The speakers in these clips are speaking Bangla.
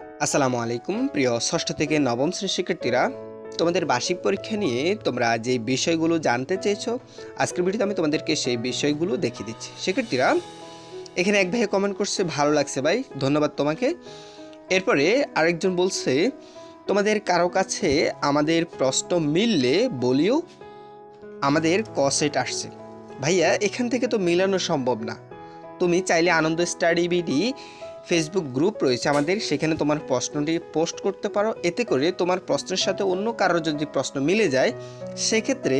আসসালামু আলাইকুম, প্রিয় ষষ্ঠ থেকে নবম শ্রেণির শিক্ষার্থীরা। তোমাদের বার্ষিক পরীক্ষা নিয়ে তোমরা যে বিষয়গুলো জানতে চেয়েছো, আজকের ভিডিওতে আমি তোমাদেরকে সেই বিষয়গুলো দেখিয়ে দিচ্ছি। শিক্ষার্থীরা, এখানে এক ভাইয়ে কমেন্ট করছে, ভালো লাগছে ভাই, ধন্যবাদ তোমাকে। এরপরে আরেকজন বলছে, তোমাদের কারও কাছে আমাদের প্রশ্ন মিললে বলিও আমাদের কসেট আসছে। ভাইয়া, এখান থেকে তো মিলানো সম্ভব না। তুমি চাইলে Ananda study BD Facebook group রয়েছে আমাদের, সেখানে তোমার প্রশ্নটি পোস্ট করতে পারো। এতে করে তোমার প্রশ্নের সাথে অন্য কারোর যদি প্রশ্ন মিলে যায়, সেক্ষেত্রে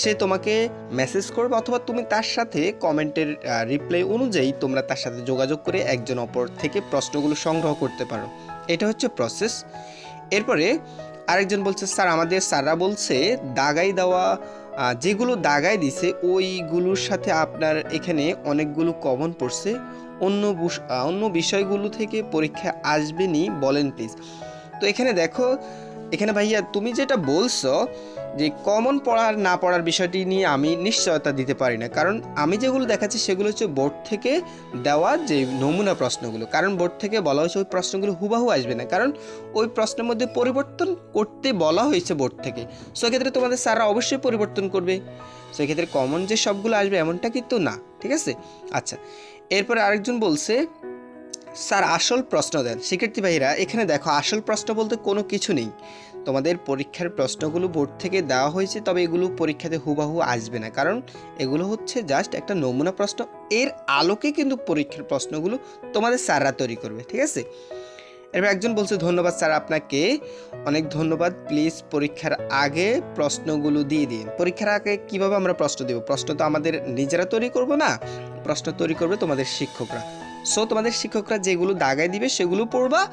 সে তোমাকে মেসেজ করবে অথবা তুমি তার সাথে কমেন্টের রিপ্লাই অনুযায়ী তোমরা তার সাথে যোগাযোগ করে একজন অপর থেকে প্রশ্নগুলো সংগ্রহ করতে পারো। এটা হচ্ছে প্রসেস এরপরে আরেকজন বলছে, স্যার, আমাদের স্যাররা বলছে, দাগাই দেওয়া যেগুলো দাগায় দিছে, ওইগুলোর সাথে আপনার এখানে অনেকগুলো কমন পড়ছে। অন্য অন্য বিষয়গুলো থেকে পরীক্ষা আসবেনি, বলেন প্লিজ তো এখানে দেখো এখানে ভাইয়া, তুমি যেটা বলছো যে কমন পড়ার না পড়ার বিষয়টি নিয়ে আমি নিশ্চয়তা দিতে পারি না। কারণ আমি যেগুলো দেখাচ্ছি সেগুলো হচ্ছে বোর্ড থেকে দেওয়া যে নমুনা প্রশ্নগুলো। কারণ বোর্ড থেকে বলা হয়েছে ওই প্রশ্নগুলো হুবাহু আসবে না। কারণ ওই প্রশ্নের মধ্যে পরিবর্তন করতে বলা হয়েছে বোর্ড থেকে। সেক্ষেত্রে তোমাদের স্যাররা অবশ্যই পরিবর্তন করবে। সেক্ষেত্রে কমন যে সবগুলো আসবে এমনটা কিন্তু না। ঠিক আছে? আচ্ছা এরপরে আরেকজন বলছে স্যার, আসল প্রশ্ন দেন। শিক্ষার্থী ভাইরা এখানে দেখো, আসল প্রশ্ন বলতে কোনো কিছু নেই। তোমাদের পরীক্ষার প্রশ্নগুলো বোর্ড থেকে দেওয়া হয়েছে, তবে এগুলো পরীক্ষাতে হুবাহু আসবে না। কারণ এগুলো হচ্ছে জাস্ট একটা নমুনা প্রশ্ন। এর আলোকে কিন্তু পরীক্ষার প্রশ্নগুলো তোমাদের স্যাররা তৈরি করবে, ঠিক আছে? এরপর একজন বলছে, ধন্যবাদ স্যার আপনাকে। অনেক ধন্যবাদ। প্লিজ পরীক্ষার আগে প্রশ্নগুলো দিয়ে দিন। পরীক্ষার আগে কীভাবে আমরা প্রশ্ন দেব? প্রশ্ন তো আমাদের নিজেরা তৈরি করব না? প্রশ্ন তৈরি করবে তোমাদের শিক্ষকরা। সো তোমাদের শিক্ষকরা যেগুলো দাগায় দিবে, সেগুলো পড়বা।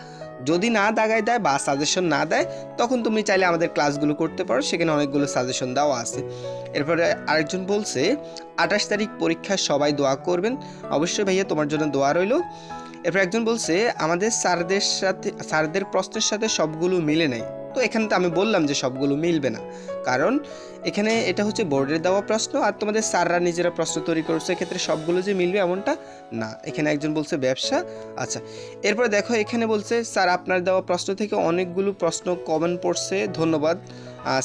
যদি না দাগায় দেয় বা সাজেশন না দেয়, তখন তুমি চাইলে আমাদের ক্লাসগুলো করতে পারো। সেখানে অনেকগুলো সাজেশন দেওয়া আছে। এরপরে আরেকজন বলছে, আঠাশ তারিখ পরীক্ষা সবাই দোয়া করবেন। অবশ্যই ভাইয়া, তোমার জন্য দোয়া রইল। এরপর একজন বলছে, আমাদের স্যারদের সাথে, স্যারদের প্রশ্নের সাথে সবগুলো মিলে নেই। তো এখানে তো আমি বললাম যে সবগুলো মিলবে না। কারণ এখানে এটা হচ্ছে বোর্ডের দেওয়া প্রশ্ন আর তোমাদের স্যাররা নিজেরা প্রশ্ন তৈরি করছে, এক্ষেত্রে সবগুলো যে মিলবে এমনটা না। এখানে একজন বলছে, ব্যবসা? আচ্ছা এরপর দেখো এখানে বলছে, স্যার, আপনার দেওয়া প্রশ্ন থেকে অনেকগুলো প্রশ্ন কমেন্ট পড়ছে, ধন্যবাদ।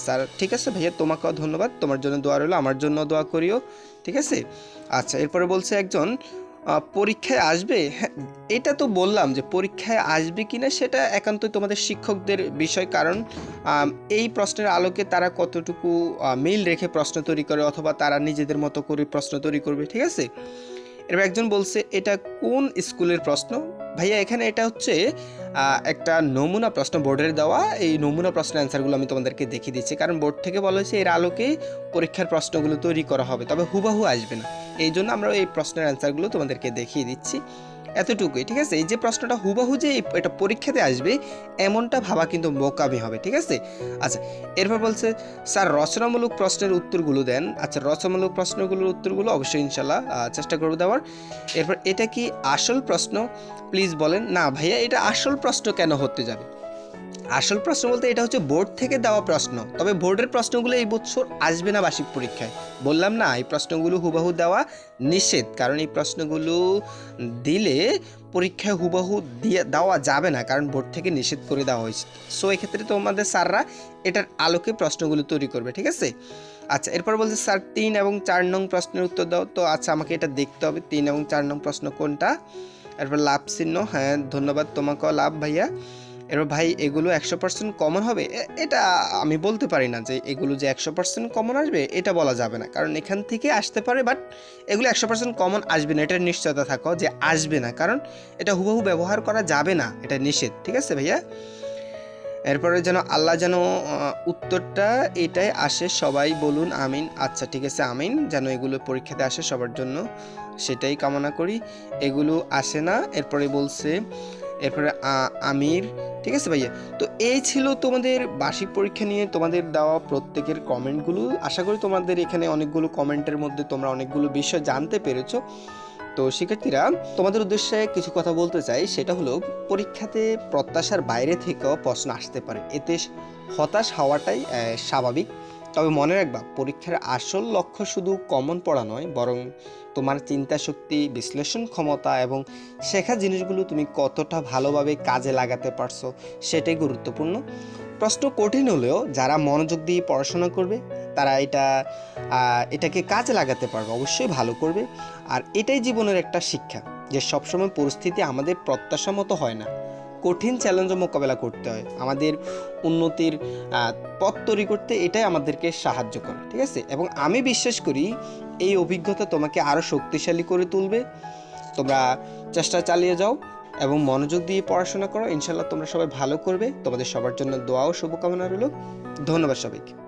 স্যার, ঠিক আছে ভাইয়া, তোমাকেও ধন্যবাদ। তোমার জন্য দোয়া রইল, আমার জন্য দোয়া করিও। ঠিক আছে? আচ্ছা এরপরে বলছে একজন পরীক্ষায় আসবে? হ্যাঁ এটা তো বললাম যে পরীক্ষায় আসবে কিনা সেটা একান্তই তোমাদের শিক্ষকদের বিষয়। কারণ এই প্রশ্নের আলোকে তারা কতটুকু মিল রেখে প্রশ্ন তৈরি করে অথবা তারা নিজেদের মতো করে প্রশ্ন তৈরি করবে, ঠিক আছে? এরপর একজন বলছে, এটা কোন স্কুলের প্রশ্ন? ভাইয়া, এখানে এটা হচ্ছে একটা নমুনা প্রশ্ন বোর্ডের দেওয়া। এই নমুনা প্রশ্নের অ্যান্সারগুলো আমি তোমাদেরকে দেখিয়ে দিচ্ছি। কারণ বোর্ড থেকে বলা হয়েছে, এর আলোকে পরীক্ষার প্রশ্নগুলো তৈরি করা হবে। তবে হুবাহু আসবে না। এই জন্য আমরা এই প্রশ্নের অ্যান্সারগুলো তোমাদেরকে দেখিয়ে দিচ্ছি। এতটুকুই, ঠিক আছে? এই যে প্রশ্নটা হুবাহু যে এটা পরীক্ষাতে আসবে, এমনটা ভাবা কিন্তু বোকামি হবে, ঠিক আছে? আচ্ছা এরপর বলছে, স্যার, রচনামূলক প্রশ্নের উত্তরগুলো দেন। আচ্ছা রচনামূলক প্রশ্নগুলোর উত্তরগুলো অবশ্যই ইনশাল্লাহ চেষ্টা করব দেওয়ার। এরপর, এটা কি আসল প্রশ্ন? প্লিজ বলেন। না ভাইয়া, এটা আসল প্রশ্ন কেন হতে যাবে? আসল প্রশ্ন বলতে এটা হচ্ছে বোর্ড থেকে দেওয়া প্রশ্ন। তবে বোর্ডের প্রশ্নগুলো এই বছর আসবে না বার্ষিক পরীক্ষায়। বললাম না, এই প্রশ্নগুলো হুবাহু দেওয়া নিষেধ, কারণ এই প্রশ্নগুলো দিলে পরীক্ষায় হুবাহু দিয়ে দেওয়া যাবে না, কারণ বোর্ড থেকে নিষেধ করে দেওয়া হয়েছে। সো এক্ষেত্রে তোমাদের স্যাররা এটার আলোকে প্রশ্নগুলো তৈরি করবে, ঠিক আছে? আচ্ছা এরপর বলছে, স্যার, তিন এবং চার নং প্রশ্নের উত্তর দাও। তো আচ্ছা আমাকে এটা দেখতে হবে, তিন এবং চার নং প্রশ্ন কোনটা? এরপর লাভ চিহ্ন হ্যাঁ ধন্যবাদ তোমাকেও লাভ ভাইয়া। এরপর ভাই, এগুলো একশো পার্সেন্ট কমন হবে? এটা আমি বলতে পারি না যে এগুলো যে একশো পার্সেন্ট কমন আসবে, এটা বলা যাবে না। কারণ এখান থেকে আসতে পারে বাট এগুলো একশো পার্সেন্ট কমন আসবে না, এটার নিশ্চয়তা থাকো যে আসবে না। কারণ এটা হুবহু ব্যবহার করা যাবে না, এটা নিষেধ, ঠিক আছে ভাইয়া? এরপরে যেন আল্লাহ যেন উত্তরটা এটাই আসে, সবাই বলুন আমিন। আচ্ছা ঠিক আছে, আমিন। যেন এগুলো পরীক্ষাতে আসে, সবার জন্য সেটাই কামনা করি। এগুলো আসে না, এরপরে বলছে এরপরে আমির, ঠিক আছে ভাইয়া? তো এই ছিল তোমাদের বার্ষিক পরীক্ষা নিয়ে তোমাদের দেওয়া প্রত্যেকের কমেন্টগুলো। আশা করি তোমাদের এখানে অনেকগুলো কমেন্টের মধ্যে তোমরা অনেকগুলো বিষয় জানতে পেরেছ। তো শিক্ষার্থীরা, তোমাদের উদ্দেশ্যে কিছু কথা বলতে চাই, সেটা হলো পরীক্ষাতে প্রত্যাশার বাইরে থেকেও প্রশ্ন আসতে পারে। এতে হতাশ হওয়াটাই স্বাভাবিক। তবে মনে রাখবা, পরীক্ষার আসল লক্ষ্য শুধু কমন পড়া নয়, বরং তোমার চিন্তা শক্তি বিশ্লেষণ ক্ষমতা এবং শেখা জিনিসগুলো তুমি কতটা ভালোভাবে কাজে লাগাতে পারছ সেটাই গুরুত্বপূর্ণ। প্রশ্ন কঠিন হলেও যারা মনোযোগ দিয়ে পড়াশোনা করবে, তারা এটা এটাকে কাজে লাগাতে পারবে, অবশ্যই ভালো করবে। আর এটাই জীবনের একটা শিক্ষা যে সবসময় পরিস্থিতি আমাদের প্রত্যাশা মতো হয় না। কঠিন চ্যালেঞ্জও মোকাবেলা করতে হয়। আমাদের উন্নতির পথ তৈরি করতে এটাই আমাদেরকে সাহায্য করে, ঠিক আছে? এবং আমি বিশ্বাস করি এই অভিজ্ঞতা তোমাকে আরও শক্তিশালী করে তুলবে। তোমরা চেষ্টা চালিয়ে যাও এবং মনোযোগ দিয়ে পড়াশোনা করো। ইনশাল্লাহ তোমরা সবাই ভালো করবে। তোমাদের সবার জন্য দোয়া ও শুভকামনা রইল। ধন্যবাদ সবাইকে।